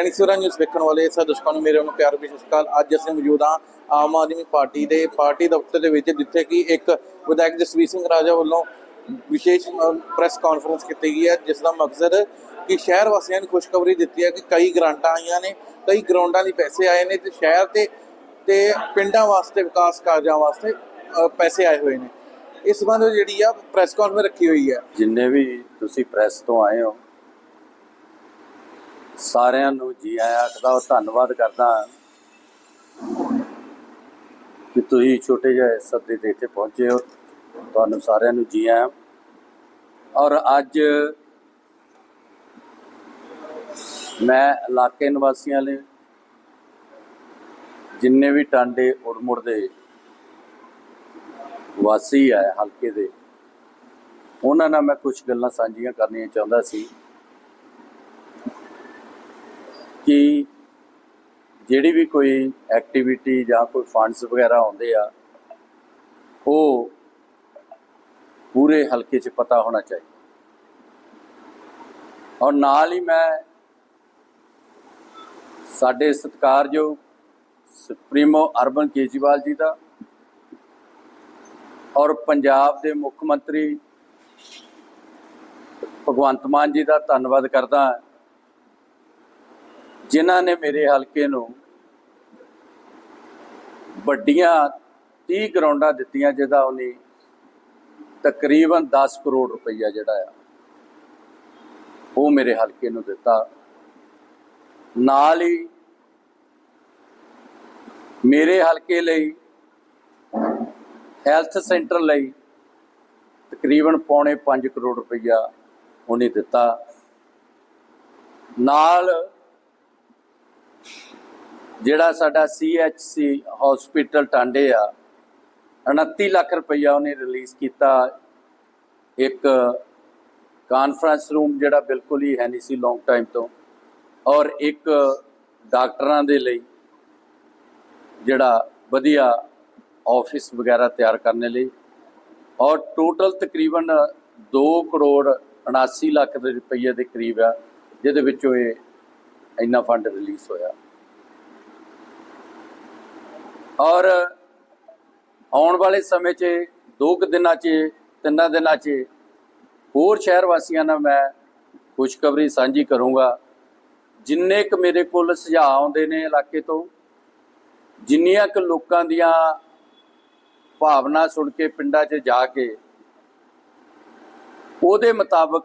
Dainik Savera news ਵੇਖਣ ਵਾਲੇ ਸਾਰੇ ਦਰਸ਼ਕਾਂ ਨੂੰ ਮੇਰੇ ਵੱਲੋਂ ਪਿਆਰ ਭਰੀ ਸਤਿ ਸ਼੍ਰੀ ਅਕਾਲ। ਅੱਜ ਅਸੀਂ ਮੌਜੂਦ ਹਾਂ ਆਮ ਆਦਮੀ ਪਾਰਟੀ ਦੇ, ਪਾਰਟੀ ਦਫ਼ਤਰ ਦੇ ਵਿੱਚ, ਜਿੱਥੇ ਕਿ ਇੱਕ ਵਿਧਾਇਕ ਜਸਵੀਰ ਸਿੰਘ ਰਾਜਾ ਵੱਲੋਂ ਵਿਸ਼ੇਸ਼ ਪ੍ਰੈਸ ਕਾਨਫਰੰਸ ਕੀਤੀ ਗਈ ਹੈ, ਜਿਸ ਦਾ ਮਕਸਦ ਕਿ ਸ਼ਹਿਰ ਵਾਸੀਆਂ ਨੂੰ ਖੁਸ਼ਖਬਰੀ ਦਿੱਤੀ ਹੈ ਕਿ ਕਈ ਗ੍ਰਾਂਟਾਂ ਆਈਆਂ ਨੇ, ਕਈ ਗਰਾਊਂਡਾਂ ਦੇ ਪੈਸੇ ਆਏ ਨੇ ਤੇ ਸ਼ਹਿਰ ਤੇ ਤੇ ਪਿੰਡਾਂ ਵਾਸਤੇ, ਵਿਕਾਸ ਕਾਰਜਾਂ ਵਾਸਤੇ ਪੈਸੇ ਆਏ ਹੋਏ ਨੇ। ਇਸ ਸੰਬੰਧ ਵਿੱਚ ਜਿਹੜੀ ਆ ਪ੍ਰੈਸ ਕਾਨਫਰੰਸ ਰੱਖੀ ਹੋਈ ਹੈ। ਜਿੰਨੇ ਵੀ ਤੁਸੀਂ ਪ੍ਰੈਸ ਤੋਂ ਆਏ ਹੋ ਸਾਰਿਆਂ ਨੂੰ ਜੀ ਆਇਆਂ ਆਖਦਾ ਉਹ ਧੰਨਵਾਦ ਕਰਦਾ ਕਿ ਤੁਸੀਂ ਛੋਟੇ ਜਿਹੇ ਸੱਦੇ ਤੇ ਇੱਥੇ ਪਹੁੰਚੇ ਹੋ। ਤੁਹਾਨੂੰ ਸਾਰਿਆਂ ਨੂੰ ਜੀ ਆਇਆਂ। ਔਰ ਅੱਜ ਮੈਂ ਇਲਾਕੇ ਨਿਵਾਸੀਆਂ ਲਈ ਜਿੰਨੇ ਵੀ ਟਾਂਡੇ ਉੜਮੁੜ ਦੇ ਵਾਸੀ ਆ ਹਲਕੇ ਦੇ, ਉਹਨਾਂ ਨਾਲ ਮੈਂ ਕੁਝ ਗੱਲਾਂ ਸਾਂਝੀਆਂ ਕਰਨੀਆਂ ਚਾਹੁੰਦਾ ਸੀ। ਕਿ ਜਿਹੜੀ ਵੀ ਕੋਈ ਐਕਟੀਵਿਟੀ ਜਾਂ ਕੋਈ ਫੰਡਸ ਵਗੈਰਾ ਆਉਂਦੇ ਆ, ਉਹ ਪੂਰੇ ਹਲਕੇ 'ਚ ਪਤਾ ਹੋਣਾ ਚਾਹੀਦਾ। ਔਰ ਨਾਲ ਹੀ ਮੈਂ ਸਾਡੇ ਸਤਿਕਾਰਯੋਗ ਸੁਪਰੀਮੋ ਅਰਬਨ ਕੇਜਰੀਵਾਲ ਜੀ ਦਾ ਔਰ ਪੰਜਾਬ ਦੇ ਮੁੱਖ ਮੰਤਰੀ ਭਗਵੰਤ ਮਾਨ ਜੀ ਦਾ ਧੰਨਵਾਦ ਕਰਦਾ ਹਾਂ। ਜਿਨ੍ਹਾਂ ਨੇ ਮੇਰੇ ਹਲਕੇ ਨੂੰ ਵੱਡੀਆਂ 30 ਗਰਾਊਂਡਾਂ ਦਿੱਤੀਆਂ, ਜਿਹਦਾ ਉਹਨੇ ਤਕਰੀਬਨ 10 ਕਰੋੜ ਰੁਪਈਆ ਜਿਹੜਾ ਆ, ਉਹ ਮੇਰੇ ਹਲਕੇ ਨੂੰ ਦਿੱਤਾ। ਨਾਲ ਹੀ ਮੇਰੇ ਹਲਕੇ ਲਈ ਹੈਲਥ ਸੈਂਟਰ ਲਈ ਤਕਰੀਬਨ ਪੌਣੇ 5 ਕਰੋੜ ਰੁਪਈਆ ਉਹਨੇ ਦਿੱਤਾ। ਨਾਲ ਜਿਹੜਾ ਸਾਡਾ ਸੀਐਚਸੀ ਹਸਪੀਟਲ ਟਾਂਡੇ ਆ 29 ਲੱਖ ਰੁਪਈਆ ਉਹਨੇ ਰਿਲੀਜ਼ ਕੀਤਾ। ਇੱਕ ਕਾਨਫਰੰਸ ਰੂਮ ਜਿਹੜਾ ਬਿਲਕੁਲ ਹੀ ਹੈ ਨਹੀਂ ਸੀ ਲੌਂਗ ਟਾਈਮ ਤੋਂ। ਔਰ ਇੱਕ ਡਾਕਟਰਾਂ ਦੇ ਲਈ ਜਿਹੜਾ ਵਧੀਆ ਆਫਿਸ ਵਗੈਰਾ ਤਿਆਰ ਕਰਨ ਲਈ। ਔਰ ਟੋਟਲ ਤਕਰੀਬਨ 2 ਕਰੋੜ 79 ਲੱਖ ਦੇ ਰੁਪਈਏ ਦੇ ਕਰੀਬ ਆ, ਜਿਹਦੇ ਵਿੱਚੋਂ ਇਹ ਇੰਨਾ ਫੰਡ ਰਿਲੀਜ਼ ਹੋਇਆ। ਔਰ ਆਉਣ ਵਾਲੇ ਸਮੇਂ 'ਚ, ਦੋ ਕੁ ਦਿਨਾਂ 'ਚ, ਤਿੰਨਾਂ ਦਿਨਾਂ 'ਚ ਹੋਰ ਸ਼ਹਿਰ ਵਾਸੀਆਂ ਨਾਲ ਮੈਂ ਖੁਸ਼ਖਬਰੀ ਸਾਂਝੀ ਕਰੂੰਗਾ। ਜਿੰਨੇ ਕੁ ਮੇਰੇ ਕੋਲ ਸੁਝਾਅ ਆਉਂਦੇ ਨੇ ਇਲਾਕੇ ਤੋਂ, ਜਿੰਨੀਆਂ ਕੁ ਲੋਕਾਂ ਦੀਆਂ ਭਾਵਨਾ ਸੁਣ ਕੇ ਪਿੰਡਾਂ 'ਚ ਜਾ ਕੇ, ਉਹਦੇ ਮੁਤਾਬਕ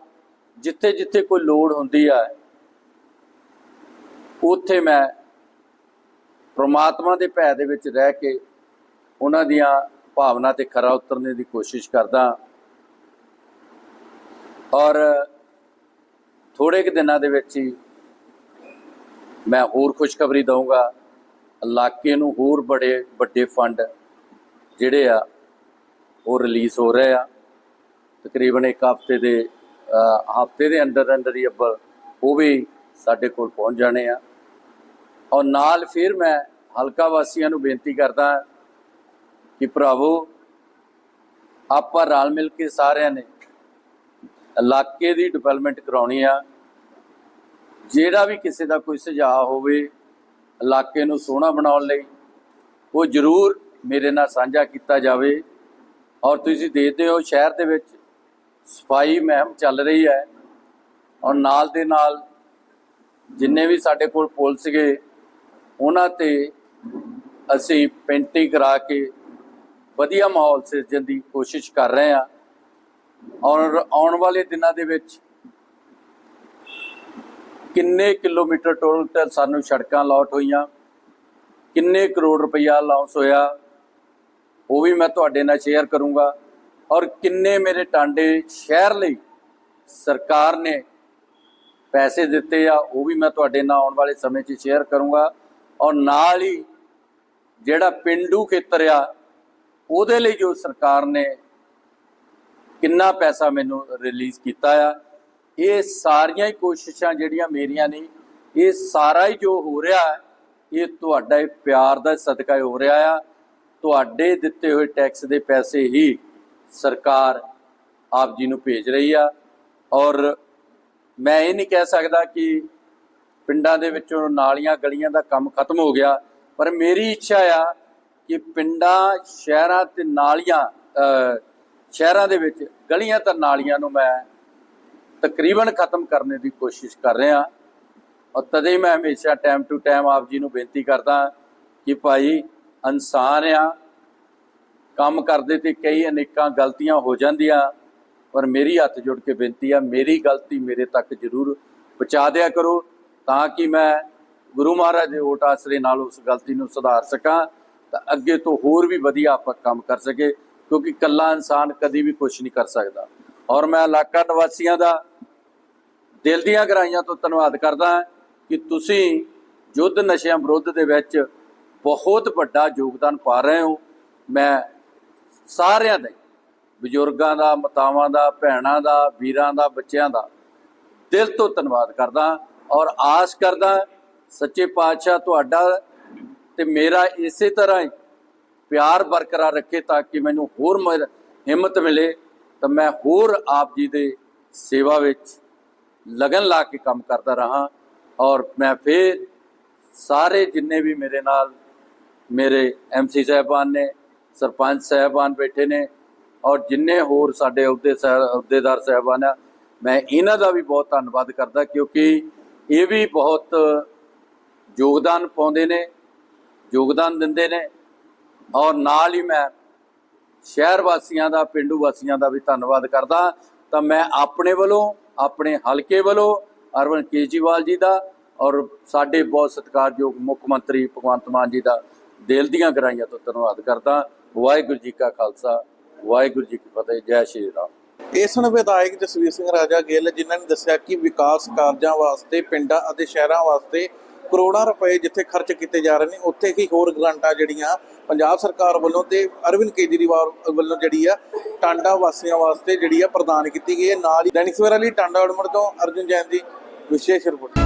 ਜਿੱਥੇ ਜਿੱਥੇ ਕੋਈ ਲੋੜ ਹੁੰਦੀ ਆ ਉੱਥੇ ਮੈਂ ਪ੍ਰਮਾਤਮਾ ਦੇ ਭੈ ਦੇ ਵਿੱਚ ਰਹਿ ਕੇ ਉਹਨਾਂ ਦੀਆਂ ਭਾਵਨਾ ਤੇ ਖਰਾ ਉਤਰਨੇ ਦੀ ਕੋਸ਼ਿਸ਼ ਕਰਦਾ ਔਰ ਥੋੜੇ ਕੁ ਦਿਨਾਂ ਦੇ ਵਿੱਚ ਹੀ ਮੈਂ ਹੋਰ ਖੁਸ਼ਖਬਰੀ ਦਊਂਗਾ। ਇਲਾਕੇ ਨੂੰ ਹੋਰ ਬੜੇ ਵੱਡੇ ਫੰਡ ਜਿਹੜੇ ਆ, ਉਹ ਰਿਲੀਜ਼ ਹੋ ਰਹੇ ਆ। ਤਕਰੀਬਨ ਇੱਕ ਹਫ਼ਤੇ ਦੇ ਹਫ਼ਤੇ ਦੇ ਅੰਦਰ ਅੰਦਰ ਹੀ ਅੱਬਲ ਉਹ ਵੀ ਸਾਡੇ ਕੋਲ ਪਹੁੰਚ ਜਾਣੇ ਆ। ਔਰ ਨਾਲ ਫਿਰ ਮੈਂ ਹਲਕਾ ਵਾਸੀਆਂ ਨੂੰ ਬੇਨਤੀ ਕਰਦਾ ਕਿ ਭਰਾਵੋ, ਆਪਾਂ ਰਲ ਮਿਲ ਕੇ ਸਾਰਿਆਂ ਨੇ ਇਲਾਕੇ ਦੀ ਡਿਵੈਲਪਮੈਂਟ ਕਰਾਉਣੀ ਆ। ਜਿਹੜਾ ਵੀ ਕਿਸੇ ਦਾ ਕੋਈ ਸੁਝਾਅ ਹੋਵੇ ਇਲਾਕੇ ਨੂੰ ਸੋਹਣਾ ਬਣਾਉਣ ਲਈ, ਉਹ ਜ਼ਰੂਰ ਮੇਰੇ ਨਾਲ ਸਾਂਝਾ ਕੀਤਾ ਜਾਵੇ। ਔਰ ਤੁਸੀਂ ਦੇਖਦੇ ਹੋ ਸ਼ਹਿਰ ਦੇ ਵਿੱਚ ਸਫ਼ਾਈ ਮਹਿਮ ਚੱਲ ਰਹੀ ਹੈ। ਔਰ ਨਾਲ ਦੇ ਨਾਲ ਜਿੰਨੇ ਵੀ ਸਾਡੇ ਕੋਲ ਪੁਲਿਸ ਗਏ ਉਹਨਾਂ ਤੇ ਅਸੀਂ ਪੇਂਟਿੰਗ ਕਰਾ ਕੇ ਵਧੀਆ ਮਾਹੌਲ ਸਿਰਜਣ ਦੀ ਕੋਸ਼ਿਸ਼ ਕਰ ਰਹੇ ਹਾਂ। ਔਰ ਆਉਣ ਵਾਲੇ ਦਿਨਾਂ ਦੇ ਵਿੱਚ ਕਿੰਨੇ ਕਿਲੋਮੀਟਰ ਟੋਟਲ ਸਾਨੂੰ ਸੜਕਾਂ ਲਾਟ ਹੋਈਆਂ, ਕਿੰਨੇ ਕਰੋੜ ਰੁਪਈਆ ਲਾਂਸ ਹੋਇਆ, ਉਹ ਵੀ ਮੈਂ ਤੁਹਾਡੇ ਨਾਲ ਸ਼ੇਅਰ ਕਰੂੰਗਾ। ਔਰ ਕਿੰਨੇ ਮੇਰੇ ਟਾਂਡੇ ਸ਼ਹਿਰ ਲਈ ਸਰਕਾਰ ਨੇ ਪੈਸੇ ਦਿੱਤੇ ਆ, ਉਹ ਵੀ ਮੈਂ ਤੁਹਾਡੇ ਨਾਲ ਆਉਣ ਵਾਲੇ ਸਮੇਂ 'ਚ ਸ਼ੇਅਰ ਕਰੂੰਗਾ। ਔਰ ਨਾਲ ਹੀ ਜਿਹੜਾ ਪਿੰਡੂ ਖੇਤਰ ਆ, ਉਹਦੇ ਲਈ ਜੋ ਸਰਕਾਰ ਨੇ ਕਿੰਨਾ ਪੈਸਾ ਮੈਨੂੰ ਰਿਲੀਜ਼ ਕੀਤਾ ਆ, ਇਹ ਸਾਰੀਆਂ ਹੀ ਕੋਸ਼ਿਸ਼ਾਂ ਜਿਹੜੀਆਂ ਮੇਰੀਆਂ ਨੇ, ਇਹ ਸਾਰਾ ਹੀ ਜੋ ਹੋ ਰਿਹਾ, ਇਹ ਤੁਹਾਡਾ ਹੀ ਪਿਆਰ ਦਾ ਸਦਕਾ ਹੋ ਰਿਹਾ ਆ। ਤੁਹਾਡੇ ਦਿੱਤੇ ਹੋਏ ਟੈਕਸ ਦੇ ਪੈਸੇ ਹੀ ਸਰਕਾਰ ਆਪ ਜੀ ਨੂੰ ਭੇਜ ਰਹੀ ਆ। ਔਰ ਮੈਂ ਇਹ ਨਹੀਂ ਕਹਿ ਸਕਦਾ ਕਿ ਪਿੰਡਾਂ ਦੇ ਵਿੱਚੋਂ ਨਾਲੀਆਂ ਗਲੀਆਂ ਦਾ ਕੰਮ ਖਤਮ ਹੋ ਗਿਆ। ਪਰ ਮੇਰੀ ਇੱਛਾ ਆ ਕਿ ਪਿੰਡਾਂ, ਸ਼ਹਿਰਾਂ ਤੇ ਨਾਲੀਆਂ ਸ਼ਹਿਰਾਂ ਦੇ ਵਿੱਚ ਗਲੀਆਂ ਤੇ ਨਾਲੀਆਂ ਨੂੰ ਮੈਂ ਤਕਰੀਬਨ ਖਤਮ ਕਰਨ ਦੀ ਕੋਸ਼ਿਸ਼ ਕਰ ਰਿਹਾ। ਔਰ ਤਦੇ ਮੈਂ ਹਮੇਸ਼ਾ ਟਾਈਮ ਟੂ ਟਾਈਮ ਆਪ ਜੀ ਨੂੰ ਬੇਨਤੀ ਕਰਦਾ ਕਿ ਭਾਈ ਇਨਸਾਨ ਆ, ਕੰਮ ਕਰਦੇ ਤੇ ਕਈ ਅਨੇਕਾਂ ਗਲਤੀਆਂ ਹੋ ਜਾਂਦੀਆਂ, ਪਰ ਮੇਰੀ ਹੱਥ ਜੋੜ ਕੇ ਬੇਨਤੀ ਆ, ਮੇਰੀ ਗਲਤੀ ਮੇਰੇ ਤੱਕ ਜ਼ਰੂਰ ਪਹੁੰਚਾ ਦਿਆ ਕਰੋ। ਤਾਂ ਕਿ ਮੈਂ ਗੁਰੂ ਮਹਾਰਾਜ ਦੇ ਓਟ ਆਸਰੇ ਨਾਲ ਉਸ ਗਲਤੀ ਨੂੰ ਸੁਧਾਰ ਸਕਾਂ, ਤਾਂ ਅੱਗੇ ਤੋਂ ਹੋਰ ਵੀ ਵਧੀਆ ਆਪਾਂ ਕੰਮ ਕਰ ਸਕੇ, ਕਿਉਂਕਿ ਇਕੱਲਾ ਇਨਸਾਨ ਕਦੀ ਵੀ ਕੁਝ ਨਹੀਂ ਕਰ ਸਕਦਾ। ਔਰ ਮੈਂ ਇਲਾਕਾ ਨਿਵਾਸੀਆਂ ਦਾ ਦਿਲ ਦੀਆਂ ਗਹਿਰਾਈਆਂ ਤੋਂ ਧੰਨਵਾਦ ਕਰਦਾ ਕਿ ਤੁਸੀਂ ਯੁੱਧ ਨਸ਼ਿਆਂ ਵਿਰੁੱਧ ਦੇ ਵਿੱਚ ਬਹੁਤ ਵੱਡਾ ਯੋਗਦਾਨ ਪਾ ਰਹੇ ਹੋ। ਮੈਂ ਸਾਰਿਆਂ ਦਾ, ਬਜ਼ੁਰਗਾਂ ਦਾ, ਮਾਤਾਵਾਂ ਦਾ, ਭੈਣਾਂ ਦਾ, ਵੀਰਾਂ ਦਾ, ਬੱਚਿਆਂ ਦਾ ਦਿਲ ਤੋਂ ਧੰਨਵਾਦ ਕਰਦਾ ਔਰ ਆਸ ਕਰਦਾ ਸੱਚੇ ਪਾਤਸ਼ਾਹ ਤੁਹਾਡਾ ਤੇ ਮੇਰਾ ਇਸੇ ਤਰ੍ਹਾਂ ਹੀ ਪਿਆਰ ਬਰਕਰਾਰ ਰੱਖੇ ਤਾਂ ਕਿ ਮੈਨੂੰ ਹੋਰ ਮ- ਹਿੰਮਤ ਮਿਲੇ, ਤਾਂ ਮੈਂ ਹੋਰ ਆਪ ਜੀ ਦੇ ਸੇਵਾ ਵਿੱਚ ਲਗਨ ਲਾ ਕੇ ਕੰਮ ਕਰਦਾ ਰਹਾ ਔਰ ਮੈਂ ਫਿਰ ਸਾਰੇ ਜਿੰਨੇ ਵੀ ਮੇਰੇ ਨਾਲ ਮੇਰੇ ਐਮਸੀ ਸਾਹਿਬਾਨ ਨੇ, ਸਰਪੰਚ ਸਾਹਿਬਾਨ ਬੈਠੇ ਨੇ ਔਰ ਜਿੰਨੇ ਹੋਰ ਸਾਡੇ ਅਹੁਦੇ ਸਹਿ- ਅਹੁਦੇਦਾਰ ਸਾਹਿਬਾਨ ਆ, ਮੈਂ ਇਹਨਾਂ ਦਾ ਵੀ ਬਹੁਤ ਧੰਨਵਾਦ ਕਰਦਾ ਕਿਉਂਕਿ ਇਹ ਵੀ ਬਹੁਤ ਯੋਗਦਾਨ ਪਾਉਂਦੇ ਨੇ, ਯੋਗਦਾਨ ਦਿੰਦੇ ਨੇ ਔਰ ਨਾਲ ਹੀ ਮੈਂ ਸ਼ਹਿਰ ਵਾਸੀਆਂ ਦਾ, ਪਿੰਡੂ ਵਾਸੀਆਂ ਦਾ ਵੀ ਧੰਨਵਾਦ ਕਰਦਾ। ਤਾਂ ਮੈਂ ਆਪਣੇ ਵੱਲੋਂ, ਆਪਣੇ ਹਲਕੇ ਵੱਲੋਂ ਅਰਵਿੰਦ ਕੇਜਰੀਵਾਲ ਜੀ ਦਾ ਔਰ ਸਾਡੇ ਬਹੁਤ ਸਤਿਕਾਰਯੋਗ ਮੁੱਖ ਮੰਤਰੀ ਭਗਵੰਤ ਮਾਨ ਜੀ ਦਾ ਦਿਲ ਦੀਆਂ ਗਰਾਈਆਂ ਤੋਂ ਧੰਨਵਾਦ ਕਰਦਾ। ਵਾਹਿਗੁਰੂ ਜੀ ਕਾ ਖਾਲਸਾ, ਵਾਹਿਗੁਰੂ ਜੀ ਕੀ ਫਤਿਹ, ਜੈ ਸ਼੍ਰੀ ਰਾਮ। ਇਸਨ ਵਿਧਾਇਕ ਜਸਵੀਰ ਸਿੰਘ ਰਾਜਾ ਗਿੱਲ, ਜਿਨ੍ਹਾਂ ਨੇ ਦੱਸਿਆ ਕਿ ਵਿਕਾਸ ਕਾਰਜਾਂ ਵਾਸਤੇ, ਪਿੰਡਾਂ ਅਤੇ ਸ਼ਹਿਰਾਂ ਵਾਸਤੇ ਕਰੋੜਾਂ ਰੁਪਏ ਜਿੱਥੇ ਖਰਚ ਕੀਤੇ ਜਾ ਰਹੇ ਨੇ, ਉੱਥੇ ਹੀ ਹੋਰ ਗ੍ਰਾਂਟਾਂ ਜਿਹੜੀਆਂ ਪੰਜਾਬ ਸਰਕਾਰ ਵੱਲੋਂ ਤੇ ਅਰਵਿੰਦ ਕੇਜਰੀਵਾਲ ਵੱਲੋਂ ਜਿਹੜੀ ਆ, ਟਾਂਡਾ ਵਾਸੀਆਂ ਵਾਸਤੇ ਜਿਹੜੀ ਆ ਪ੍ਰਦਾਨ ਕੀਤੀ ਗਈ ਹੈ। ਨਾਲ ਹੀ, ਦੈਨਿਕ ਸਵੇਰਾ ਲਈ ਟਾਂਡਾ ਉਡਮੜ ਤੋਂ ਅਰਜੁਨ ਜੈਨ ਦੀ ਵਿਸ਼ੇਸ਼ ਰਿਪੋਰਟ।